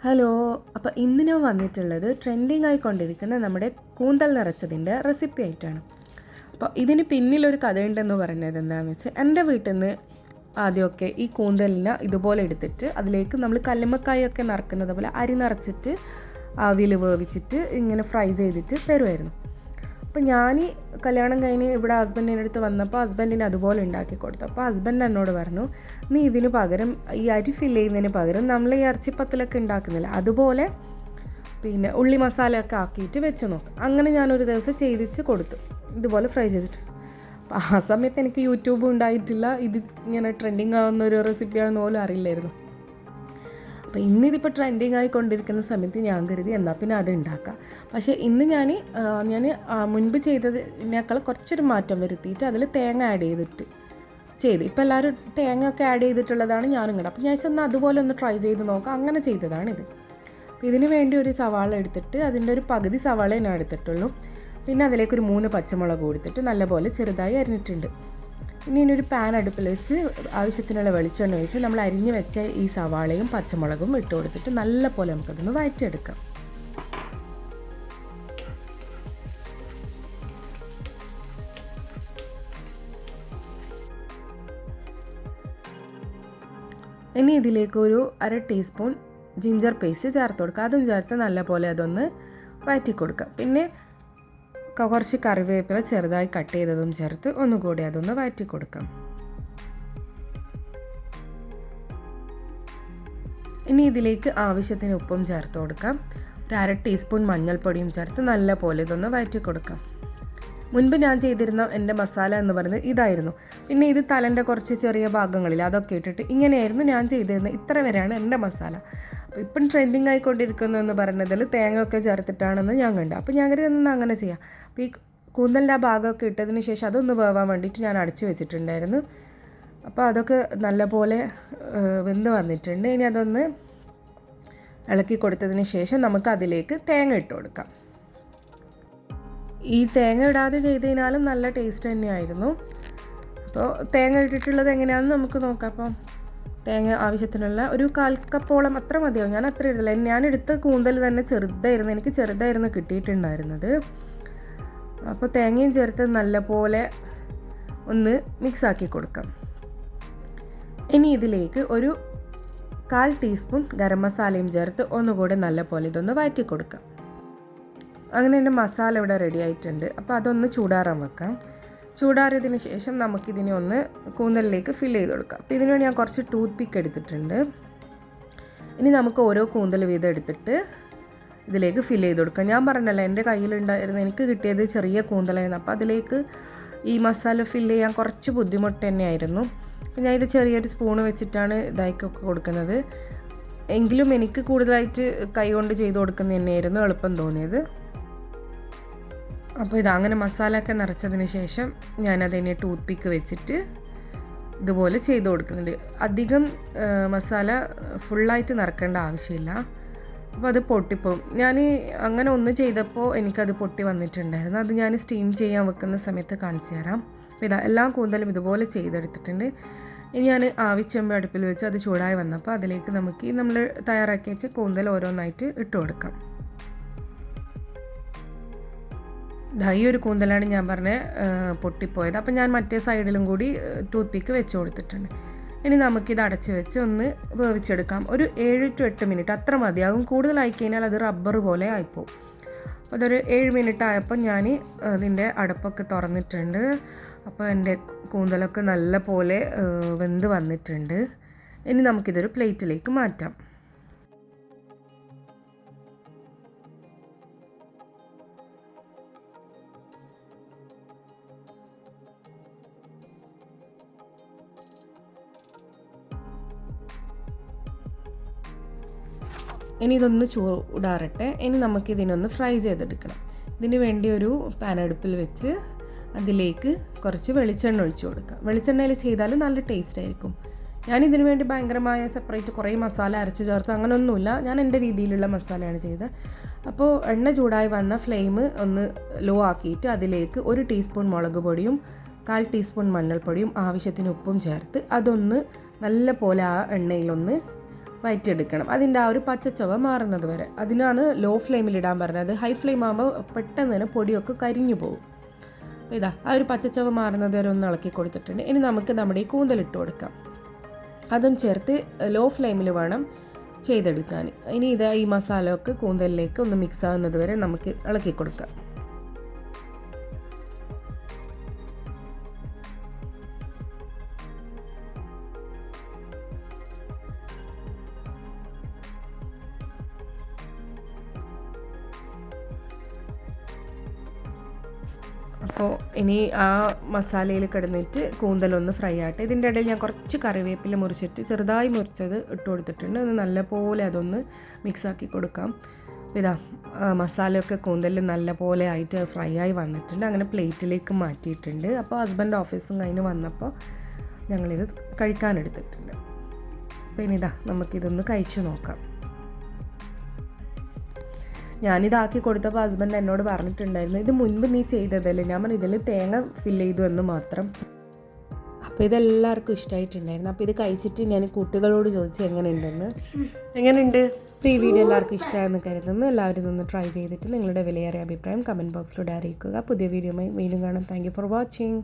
Hello അപ്പോൾ ഇന്ന് ഞാൻ വന്നിട്ടുള്ളത് ട്രെൻഡിങ് ആയിക്കൊണ്ടിരിക്കുന്ന നമ്മുടെ കൂന്തൽ നിറച്ചതിന്റെ റെസിപ്പി ആയിട്ടാണ്. അപ്പോൾ ഇതിന് പിന്നിലൊരു കഥയുണ്ടെന്ന് പറയുന്നത് എന്താണെന്ന് വെച്ചാൽ എന്റെ വീട്ടിൽ നിന്ന് ആദ്യമൊക്കെ ഈ കൂന്തലിനെ ഇതുപോലെ എടുത്തിട്ട് അതിലേക്ക് നമ്മൾ കല്ലുമ്മക്കായൊക്കെ നിറക്കുന്നത് പോലെ അരി നിറച്ചിട്ട് ആവിയിൽ വേവിച്ചിട്ട് ഇങ്ങനെ ഫ്രൈ ചെയ്തിട്ട് തരുമായിരുന്നു അപ്പോൾ ഞാൻ കല്യാണം കഴിഞ്ഞ് ഇവിടെ ഹസ്ബൻഡിന്റെ അടുത്ത് വന്നപ്പോൾ ഹസ്ബൻഡിന് അതുപോലെ ഉണ്ടാക്കി കൊടുത്തു. അപ്പോൾ ഹസ്ബൻഡ് എന്നോട് പറഞ്ഞു നീ ഇതിന് പകരം ഈ അരി ഫില്ല് ചെയ്യുന്നതിന് പകരം നമ്മൾ ഈ ഇറച്ചിപ്പത്തിലൊക്കെ ഉണ്ടാക്കുന്നില്ല. അതുപോലെ പിന്നെ ഉള്ളി മസാലയൊക്കെ ആക്കിയിട്ട് വെച്ച് നോക്കും. അങ്ങനെ ഞാനൊരു ദിവസം ചെയ്തിട്ട് കൊടുത്തു. ഇതുപോലെ ഫ്രൈ ചെയ്തിട്ട്. അപ്പോൾ ആ സമയത്ത് എനിക്ക് യൂട്യൂബ് ഉണ്ടായിട്ടില്ല. ഇത് ഇങ്ങനെ ട്രെൻഡിങ് ആവുന്ന ഒരു റെസിപ്പിയാണെന്ന് പോലും അറിയില്ലായിരുന്നു. അപ്പോൾ ഇന്നിതിപ്പോൾ ട്രെൻഡിങ് ആയിക്കൊണ്ടിരിക്കുന്ന സമയത്ത് ഞാൻ കരുതി എന്നാൽ പിന്നെ അത് ഉണ്ടാക്കാം പക്ഷേ ഇന്ന് ഞാൻ ഞാൻ മുൻപ് ചെയ്തതിനേക്കാൾ കുറച്ചൊരു മാറ്റം വരുത്തിയിട്ട് അതിൽ തേങ്ങ ആഡ് ചെയ്തിട്ട് ചെയ്ത്. ഇപ്പോൾ എല്ലാവരും തേങ്ങ ഒക്കെ ആഡ് ചെയ്തിട്ടുള്ളതാണ് ഞാനും കണ്ടത്. അപ്പോൾ ഞാൻ ചെന്ന് അതുപോലെ ഒന്ന് ട്രൈ ചെയ്ത് നോക്കാം. അങ്ങനെ ചെയ്തതാണിത് അപ്പോൾ ഇതിന് വേണ്ടി ഒരു സവാള എടുത്തിട്ട് അതിന്റെ ഒരു പകുതി സവാള ഞാൻ എടുത്തിട്ടുള്ളൂ. പിന്നെ അതിലേക്ക് ഒരു മൂന്ന് പച്ചമുളക് കൊടുത്തിട്ട് നല്ലപോലെ ചെറുതായി അരിഞ്ഞിട്ടുണ്ട്. ഇനി ഇനി ഒരു പാൻ അടുപ്പിൽ വെച്ച് ആവശ്യത്തിനുള്ള വെളിച്ചെണ്ണ ഒഴിച്ച് നമ്മൾ അരിഞ്ഞു വെച്ച ഈ സവാളയും പച്ചമുളകും ഇട്ട് കൊടുത്തിട്ട് നല്ല പോലെ നമുക്കതൊന്ന് വഴറ്റിയെടുക്കാം ഇനി ഇതിലേക്ക് ഒരു അര ടീസ്പൂൺ ജിഞ്ചർ പേസ്റ്റ് ചേർത്ത് കൊടുക്കുക അതും ചേർത്ത് നല്ല പോലെ അതൊന്ന് വഴറ്റി കൊടുക്കുക പിന്നെ കുറച്ച് കറിവേപ്പില ചെറുതായി കട്ട് ചെയ്തതും ചേർത്ത് ഒന്നുകൂടി അതൊന്ന് വഴറ്റി കൊടുക്കാം ഇനി ഇതിലേക്ക് ആവശ്യത്തിന് ഉപ്പും ചേർത്ത് കൊടുക്കാം. ഒരു അര ടീസ്പൂൺ മഞ്ഞൾപ്പൊടിയും ചേർത്ത് നല്ല പോലെ ഇതൊന്ന് വഴറ്റി കൊടുക്കാം മുൻപ് ഞാൻ ചെയ്തിരുന്ന എന്റെ മസാല എന്ന് പറയുന്നത് ഇതായിരുന്നു. പിന്നെ ഇത് തലന്റെ കുറച്ച് ചെറിയ ഭാഗങ്ങളിൽ അതൊക്കെ ഇട്ടിട്ട് ഇങ്ങനെയായിരുന്നു ഞാൻ ചെയ്തിരുന്നത്. ഇത്ര വരെയാണ് എന്റെ മസാല. ഇപ്പം ട്രെൻഡിങ് ആയിക്കൊണ്ടിരിക്കുന്നു എന്ന് പറയുന്നതിൽ തേങ്ങ ഒക്കെ ചേർത്തിട്ടാണെന്ന് ഞാൻ കണ്ടു. അപ്പോൾ ഞാൻ കരുതുന്നത് അങ്ങനെ ചെയ്യാം. അപ്പോൾ ഈ കൂന്തലിന്റെ ആ ഭാഗമൊക്കെ ഇട്ടതിന് ശേഷം അതൊന്ന് വേവാൻ വേണ്ടിയിട്ട് ഞാൻ അടച്ചു വെച്ചിട്ടുണ്ടായിരുന്നു. അപ്പോൾ അതൊക്കെ നല്ലപോലെ വെന്ത് വന്നിട്ടുണ്ട്. ഇനി അതൊന്ന് ഇളക്കി കൊടുത്തതിന് ശേഷം നമുക്ക് അതിലേക്ക് തേങ്ങ ഇട്ട് കൊടുക്കാം. ഈ തേങ്ങ ഇടാതെ ചെയ്ത് കഴിഞ്ഞാലും നല്ല ടേസ്റ്റ് തന്നെയായിരുന്നു. അപ്പോൾ തേങ്ങ ഇട്ടിട്ടുള്ളത് എങ്ങനെയാണെന്ന് നമുക്ക് നോക്കാം. അപ്പം തേങ്ങ ആവശ്യത്തിനുള്ള ഒരു കാൽ കപ്പോളം അത്ര മതിയാവും. ഞാൻ അത്ര ഇടില്ല ഞാൻ എടുത്ത കൂന്തൽ തന്നെ ചെറുതായിരുന്നു. എനിക്ക് ചെറുതായിരുന്നു കിട്ടിയിട്ടുണ്ടായിരുന്നത്. അപ്പോൾ തേങ്ങയും ചേർത്ത് നല്ലപോലെ ഒന്ന് മിക്സ് ആക്കി കൊടുക്കാം. ഇനി ഇതിലേക്ക് ഒരു കാൽ ടീസ്പൂൺ ഗരം മസാലയും ചേർത്ത് ഒന്നുകൂടി നല്ലപോലെ ഇതൊന്ന് വഴറ്റി കൊടുക്കാം അങ്ങനെ എന്റെ മസാല ഇവിടെ റെഡി ആയിട്ടുണ്ട്. അപ്പോൾ അതൊന്ന് ചൂടാറാൻ വെക്കാം. ചൂടാറിയതിന് ശേഷം നമുക്കിതിനെ ഒന്ന് കൂന്തലിലേക്ക് ഫില്ല് ചെയ്ത് കൊടുക്കാം. അപ്പോൾ ഇതിനുവേണ്ടി ഞാൻ കുറച്ച് ടൂത്ത് പിക്ക് എടുത്തിട്ടുണ്ട്. ഇനി നമുക്ക് ഓരോ കൂന്തൽ വീതം എടുത്തിട്ട് ഇതിലേക്ക് ഫില്ല് ചെയ്ത് കൊടുക്കാം. ഞാൻ പറഞ്ഞല്ലോ എന്റെ കയ്യിലുണ്ടായിരുന്നു എനിക്ക് കിട്ടിയത് ചെറിയ കൂന്തലായിരുന്നു. അപ്പോൾ അതിലേക്ക് ഈ മസാല ഫില്ല് ചെയ്യാൻ കുറച്ച് ബുദ്ധിമുട്ട് തന്നെയായിരുന്നു. അപ്പോൾ ഞാൻ ഇത് ചെറിയൊരു സ്പൂൺ വെച്ചിട്ടാണ് ഇതായിക്കൊക്കെ കൊടുക്കുന്നത്. എങ്കിലും എനിക്ക് കൂടുതലായിട്ട് കൈ കൊണ്ട് ചെയ്ത് കൊടുക്കുന്ന തന്നെയായിരുന്നു എളുപ്പം തോന്നിയത്. അപ്പോൾ ഇത് അങ്ങനെ ഒക്കെ നിറച്ചതിന് ശേഷം ഞാനതിനെ ടൂത്ത് പിക്ക് വെച്ചിട്ട് ഇതുപോലെ ചെയ്ത് കൊടുക്കുന്നുണ്ട്. അധികം മസാല ഫുള്ളായിട്ട് നിറക്കേണ്ട ആവശ്യമില്ല. അപ്പോൾ അത് പൊട്ടിപ്പോവും. ഞാൻ അങ്ങനെ ഒന്ന് ചെയ്തപ്പോൾ എനിക്കത് പൊട്ടി വന്നിട്ടുണ്ടായിരുന്നു. അത് ഞാൻ സ്റ്റീം ചെയ്യാൻ വെക്കുന്ന സമയത്ത് കാണിച്ചു തരാം. അപ്പോൾ ഇതാ എല്ലാം കൂന്തലും ഇതുപോലെ ചെയ്തെടുത്തിട്ടുണ്ട്. ഇനി ഞാൻ ആവിച്ചെമ്പ് അടുപ്പിൽ വെച്ച് അത് ചൂടായി വന്നപ്പോൾ അതിലേക്ക് നമുക്ക് നമ്മൾ തയ്യാറാക്കി വെച്ച് കൂന്തൽ ഓരോന്നായിട്ട് ഇട്ട് കൊടുക്കാം. ഈ ഒരു കൂന്തലാണ് ഞാൻ പറഞ്ഞ പൊട്ടിപ്പോയത്. അപ്പം ഞാൻ മറ്റേ സൈഡിലും കൂടി ടൂത്ത് പിക്ക് വെച്ച് കൊടുത്തിട്ടുണ്ട്. ഇനി നമുക്കിത് അടച്ച് വെച്ച് ഒന്ന് വേവിച്ചെടുക്കാം. ഒരു ഏഴ് ടു എട്ട് മിനിറ്റ് അത്ര മതിയാകും കൂടുതലായി കഴിഞ്ഞാൽ അത് റബ്ബർ പോലെ ആയിപ്പോവും. അതൊരു ഏഴ് മിനിറ്റ് ആയപ്പോൾ ഞാൻ അതിന്റെ അടപ്പൊക്കെ തുറന്നിട്ടുണ്ട്. അപ്പോൾ എന്റെ കൂന്തലൊക്കെ നല്ല പോലെ വെന്ത് വന്നിട്ടുണ്ട്. ഇനി നമുക്കിതൊരു പ്ലേറ്റിലേക്ക് മാറ്റാം. ഇനി ഇതൊന്ന് ചൂടാറട്ടെ. ഇനി നമുക്ക് ഇതിനൊന്ന് ഫ്രൈ ചെയ്തെടുക്കണം. ഇതിന് വേണ്ടി ഒരു പാൻ അടുപ്പിൽ വെച്ച് അതിലേക്ക് കുറച്ച് വെളിച്ചെണ്ണ ഒഴിച്ചു കൊടുക്കാം. വെളിച്ചെണ്ണയിൽ ചെയ്താൽ നല്ല ടേസ്റ്റ് ആയിരിക്കും. ഞാൻ ഇതിനു വേണ്ടി ഭയങ്കരമായ സെപ്പറേറ്റ് കുറേ മസാല അരച്ച് ചേർത്ത് അങ്ങനെയൊന്നുമില്ല ഞാൻ എന്റെ രീതിയിലുള്ള മസാലയാണ് ചെയ്തത്. അപ്പോൾ എണ്ണ ചൂടായി വന്ന ഫ്ലെയിം ഒന്ന് ലോ ആക്കിയിട്ട് അതിലേക്ക് ഒരു ടീസ്പൂൺ മുളക് പൊടിയും കാൽ ടീസ്പൂൺ മഞ്ഞൾപ്പൊടിയും ആവശ്യത്തിന് ഉപ്പും ചേർത്ത് അതൊന്ന് നല്ല പോലെ ആ എണ്ണയിലൊന്ന് വയറ്റിയെടുക്കണം. അതിന്റെ ആ ഒരു പച്ചച്ചവ മാറുന്നത് വരെ. അതിനാണ് ലോ ഫ്ലെയിമിൽ ഇടാൻ പറഞ്ഞത്. ഹൈ ഫ്ലെയിം ആകുമ്പോൾ പെട്ടെന്ന് തന്നെ പൊടിയൊക്കെ കരിഞ്ഞു പോകും. അപ്പോൾ ഇതാ ആ ഒരു പച്ചച്ചവ മാറുന്നത് വരെ ഒന്ന് ഇളക്കി കൊടുത്തിട്ടുണ്ട്. ഇനി നമുക്ക് നമ്മുടെ ഈ കൂന്തലിട്ട് കൊടുക്കാം. അതും ചേർത്ത് ലോ ഫ്ലെയിമിൽ വേണം ചെയ്തെടുക്കാൻ. ഇനി ഇതാ ഈ മസാല ഒക്കെ കൂന്തലിലേക്ക് ഒന്ന് മിക്സ് ആകുന്നത് വരെ നമുക്ക് ഇളക്കി കൊടുക്കാം. അപ്പോൾ ഇനി ആ മസാലയിൽ കിടന്നിട്ട് കൂന്തലൊന്ന് ഫ്രൈ ആട്ടെ ഇതിന്റെ ഇടയിൽ ഞാൻ കുറച്ച് കറിവേപ്പില മുറിച്ചിട്ട് ചെറുതായി മുറിച്ചത് ഇട്ട് കൊടുത്തിട്ടുണ്ട്. അത് നല്ലപോലെ അതൊന്ന് മിക്സാക്കി കൊടുക്കാം. ഇതാ മസാലയൊക്കെ കൂന്തലിൽ നല്ലപോലെ ആയിട്ട് ഫ്രൈ ആയി വന്നിട്ടുണ്ട്. അങ്ങനെ പ്ലേറ്റിലേക്ക് മാറ്റിയിട്ടുണ്ട്. അപ്പോൾ ഹസ്ബൻഡ് ഓഫീസും കഴിഞ്ഞ് വന്നപ്പോൾ ഞങ്ങളിത് കഴിക്കാനെടുത്തിട്ടുണ്ട് അപ്പോൾ ഇനി ഇതാ നമുക്കിതൊന്ന് കഴിച്ചു നോക്കാം. ഞാനിതാക്കി കൊടുത്തപ്പോൾ ഹസ്ബൻഡ് എന്നോട് പറഞ്ഞിട്ടുണ്ടായിരുന്നു ഇത് മുൻപ് നീ ചെയ്തതല്ലേ? ഞാൻ പറഞ്ഞു ഇതിൽ തേങ്ങ ഫില്ല് ചെയ്തു എന്ന് മാത്രം. അപ്പോൾ ഇതെല്ലാവർക്കും ഇഷ്ടമായിട്ടുണ്ടായിരുന്നു അപ്പോൾ ഇത് കഴിച്ചിട്ട് ഞാൻ കുട്ടികളോട് ചോദിച്ചു എങ്ങനെയുണ്ടെന്ന്? എങ്ങനെയുണ്ട്? അപ്പോൾ ഈ വീഡിയോ എല്ലാവർക്കും ഇഷ്ടമായെന്ന് കരുതുന്നു. എല്ലാവരും ഇതൊന്ന് ട്രൈ ചെയ്തിട്ട് നിങ്ങളുടെ വിലയേറിയ അഭിപ്രായം കമന്റ് ബോക്സിലൂടെ അറിയിക്കുക. പുതിയ വീഡിയോയുമായി വീണ്ടും കാണാം. Thank for watching